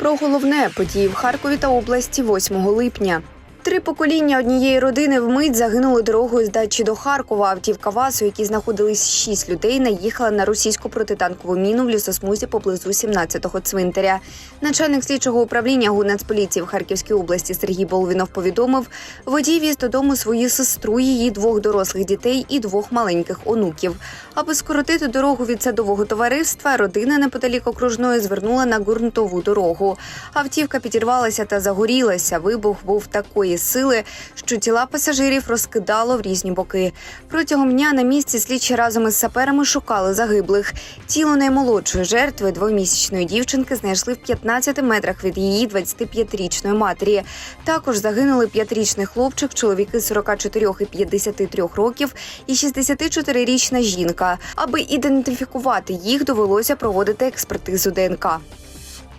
Про головне події в Харкові та області 8 липня. Три покоління однієї родини вмить загинули дорогою з дачі до Харкова. Автівка ВАЗу, в якій знаходились шість людей, наїхала на російську протитанкову міну в лісосмузі поблизу 17-го цвинтаря. Начальник слідчого управління ГУНацполіції в Харківській області Сергій Болвінов повідомив, водій віз додому свою сестру, її двох дорослих дітей і двох маленьких онуків. Аби скоротити дорогу від садового товариства, родина неподалік окружної звернула на ґрунтову дорогу. Автівка підірвалася та загорілася. Вибух був такої сили, що тіла пасажирів розкидало в різні боки. Протягом дня на місці слідчі разом із саперами шукали загиблих. Тіло наймолодшої жертви двомісячної дівчинки знайшли в 15 метрах від її 25-річної матері. Також загинули п'ятирічний хлопчик, чоловіки 44 і 53 років і 64-річна жінка. Аби ідентифікувати їх, довелося проводити експертизу ДНК.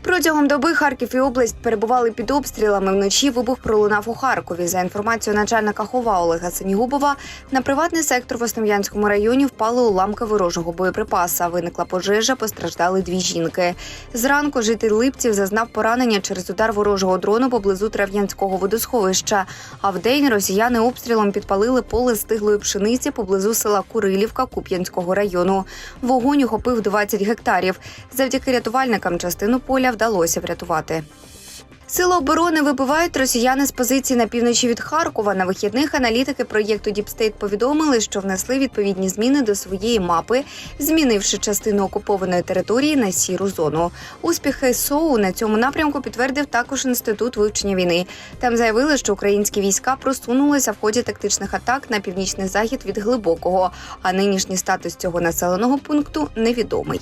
Протягом доби Харків і область перебували під обстрілами. Вночі вибух пролунав у Харкові. За інформацією начальника хова Олега Сенігубова, на приватний сектор в Основ'янському районі впали уламки ворожого боєприпаса. Виникла пожежа, постраждали дві жінки. Зранку житель Липців зазнав поранення через удар ворожого дрону поблизу Трав'янського водосховища. А вдень росіяни обстрілом підпалили поле стиглої пшениці поблизу села Курилівка Куп'янського району. Вогонь охопив 20 гектарів. Завдяки рятувальникам частину поля вдалося врятувати. Сили оборони вибивають росіяни з позицій на півночі від Харкова. На вихідних аналітики проєкту Діпстейт повідомили, що внесли відповідні зміни до своєї мапи, змінивши частину окупованої території на сіру зону. Успіхи СОУ на цьому напрямку підтвердив також інститут вивчення війни. Там заявили, що українські війська просунулися в ході тактичних атак на північний захід від глибокого. А нинішній статус цього населеного пункту невідомий.